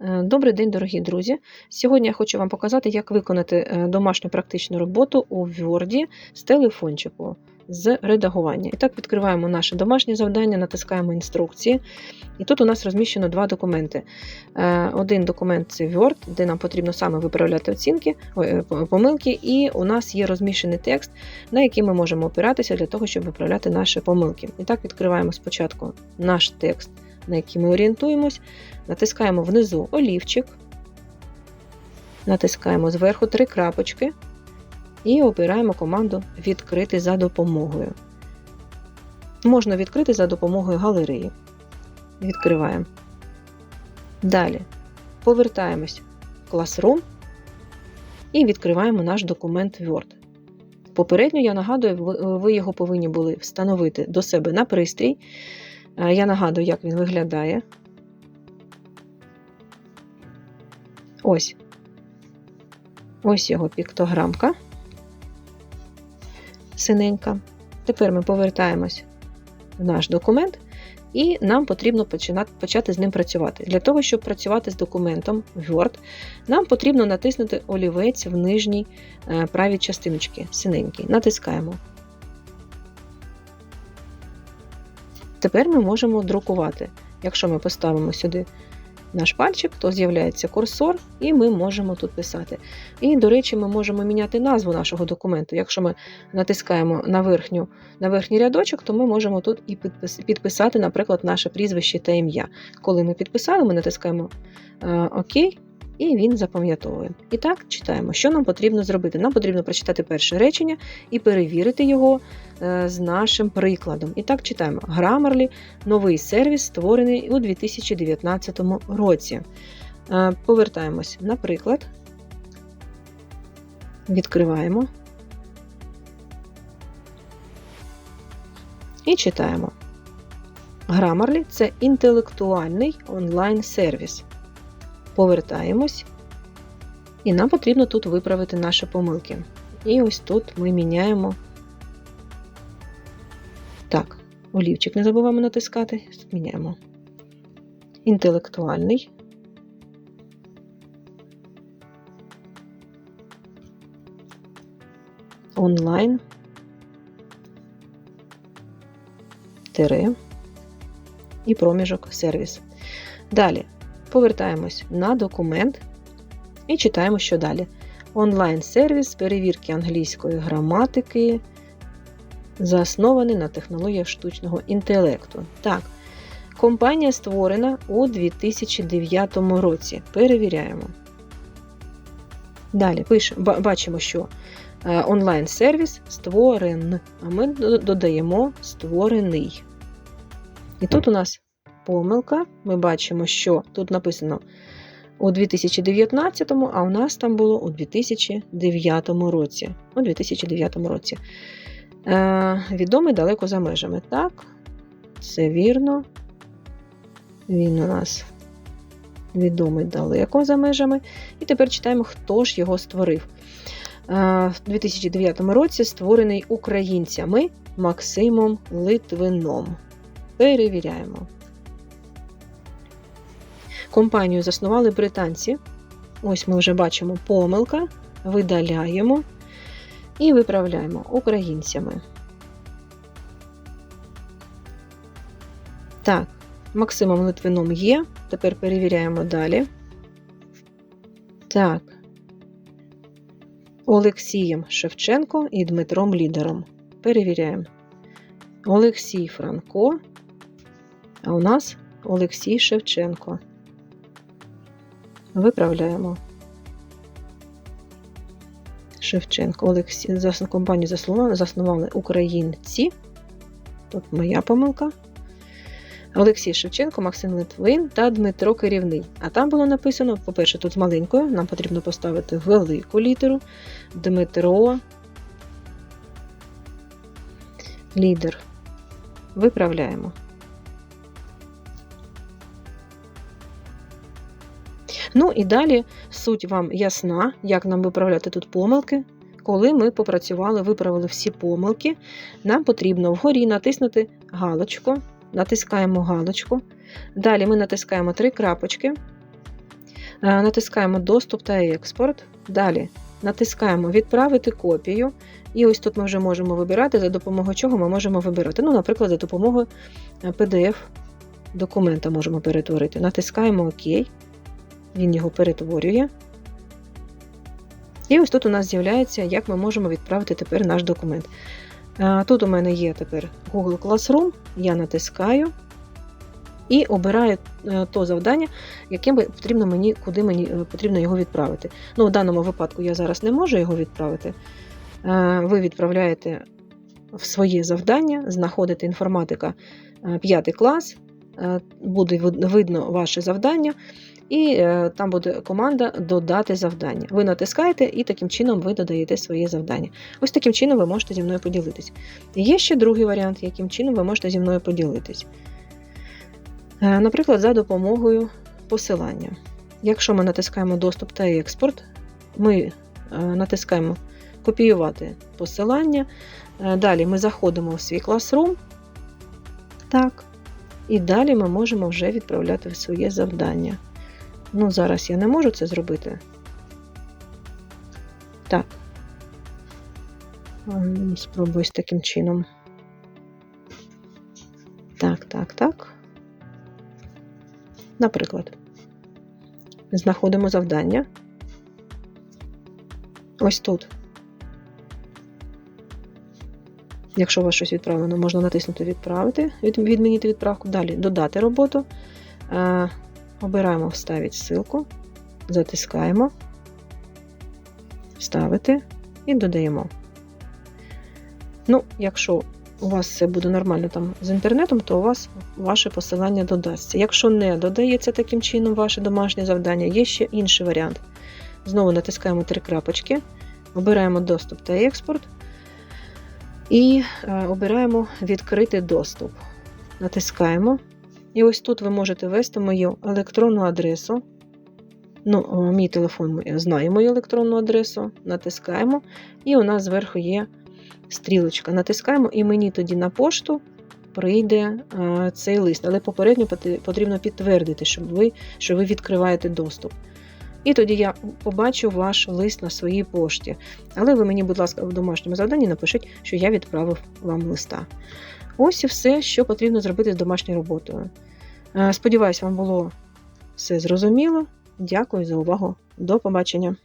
Е, Добрий день, дорогі друзі! Сьогодні я хочу вам показати, як виконати е, домашню практичну роботу у Word з телефончику з редагування. І так, відкриваємо наше домашнє завдання, натискаємо інструкції. І тут у нас розміщено два документи. Е, Один документ це Word, де нам потрібно саме виправляти оцінки, помилки, і у нас є розміщений текст, на який ми можемо опиратися для того, щоб виправляти наші помилки. І так, відкриваємо спочатку наш текст, на який ми орієнтуємось. Натискаємо внизу олівчик, натискаємо зверху три крапочки і обираємо команду Відкрити за допомогою. Можна відкрити за допомогою галереї. Відкриваємо. Далі повертаємось в Classroom і відкриваємо наш документ Word. Попередньо, я нагадую, ви його повинні були встановити до себе на пристрій. Я нагадую, як він виглядає. Ось. Ось його піктограмка. Синенька. Тепер ми повертаємось в наш документ, і нам потрібно починати, почати з ним працювати. Для того, щоб працювати з документом Word, нам потрібно натиснути олівець в нижній правій частиночці, синенький. Натискаємо. Тепер ми можемо друкувати. Якщо ми поставимо сюди наш пальчик, то з'являється курсор, і ми можемо тут писати. І, до речі, ми можемо міняти назву нашого документу. Якщо ми натискаємо на верхню, на верхній рядочок, то ми можемо тут і підписати, наприклад, наше прізвище та ім'я. Коли ми підписали, ми натискаємо ОК. І він запам'ятовує. І так, читаємо, що нам потрібно зробити. Нам потрібно прочитати перше речення і перевірити його з нашим прикладом. І так, читаємо: Grammarly – новий сервіс, створений у 2019 році. Повертаємось, наприклад, відкриваємо і читаємо. Grammarly – це інтелектуальний онлайн-сервіс повертаємось, і нам потрібно тут виправити наші помилки. І ось тут ми міняємо. Так, олівчик не забуваємо натискати. Міняємо. Інтелектуальний. Онлайн. Тире і проміжок сервіс. Далі Повертаємось на документ і читаємо, що далі. Онлайн-сервіс перевірки англійської граматики, заснований на технологіях штучного інтелекту. Так, компанія створена у 2009 році. Перевіряємо. Далі пишемо, бачимо, що е, онлайн-сервіс створений, а ми додаємо створений. І тут у нас помилка. Ми бачимо, що тут написано у 2019, а у нас там було у 2009 році. У 2009 році. Е, Відомий далеко за межами. Так, це вірно. Він у нас відомий далеко за межами. І тепер читаємо, хто ж його створив. Е, У 2009 році створений українцями Максимом Литвином. Перевіряємо. Компанію заснували британці. Ось ми вже бачимо помилка, видаляємо і виправляємо українцями. Так, Максимом Литвином є. Тепер перевіряємо далі. Так. Олексієм Шевченко і Дмитром Лідером. Перевіряємо. Олексій Франко. А у нас Олексій Шевченко. Виправляємо. Шевченко Олексій. Компанію заснували, українці. Тут моя помилка. Олексій Шевченко, Максим Литвин та Дмитро Керівний. А там було написано, по-перше, тут маленькою, нам потрібно поставити велику літеру. Дмитро. Лідер. Виправляємо. Ну і далі суть вам ясна, як нам виправляти тут помилки. Коли ми попрацювали, виправили всі помилки, нам потрібно вгорі натиснути галочку, натискаємо галочку. Далі ми натискаємо три крапочки Е, Натискаємо Доступ та експорт. Далі натискаємо Відправити копію. І ось тут ми вже можемо вибирати, за допомогою чого ми можемо вибирати. Ну, наприклад, за допомогою е, PDF-документа можемо перетворити. Натискаємо ОК. Він його перетворює. І ось тут у нас з'являється, як ми можемо відправити тепер наш документ. Е, Тут у мене є тепер Google Classroom, я натискаю і обираю е, то завдання, яке потрібно мені, куди мені е, потрібно його відправити. Ну, в даному випадку я зараз не можу його відправити. Ви відправляєте в своє завдання, знаходите інформатика 5 клас, буде видно ваше завдання, і е, там буде команда Додати завдання. Ви натискаєте, і таким чином ви додаєте своє завдання. Ось таким чином ви можете зі мною поділитись. Є ще другий варіант, яким чином ви можете зі мною поділитись. Е, Наприклад, за допомогою посилання. Якщо ми натискаємо Доступ та експорт, ми е, натискаємо Копіювати посилання. Далі ми заходимо в свій Classroom. Так. І далі ми можемо вже відправляти своє завдання. Ну, зараз я не можу це зробити. Так. Ем, Спробую з таким чином. Так, так, так. Наприклад, знаходимо завдання. Ось тут. Якщо у вас щось відправлено, можна натиснути Відправити, відмінити відправку. Далі додати роботу. Обираємо Вставити ссылку, затискаємо, вставити і додаємо. Ну, якщо у вас все буде нормально там з інтернетом, то у вас ваше посилання додасться. Якщо не додається таким чином ваше домашнє завдання, є ще інший варіант. Знову натискаємо три крапочки, обираємо доступ та експорт. І е, обираємо відкрити доступ. Натискаємо. І ось тут ви можете ввести мою електронну адресу. Ну, мій телефон знає мою електронну адресу. Натискаємо. І у нас зверху є стрілочка. Натискаємо, і мені тоді на пошту прийде е, цей лист. Але попередньо потрібно підтвердити, щоб ви, що ви відкриваєте доступ. І тоді я побачу ваш лист на своїй пошті. Але ви мені, будь ласка, в домашньому завданні напишіть, що я відправив вам листа. Ось і все, що потрібно зробити з домашньою роботою. Е, Сподіваюсь, вам було все зрозуміло. Дякую за увагу. До побачення!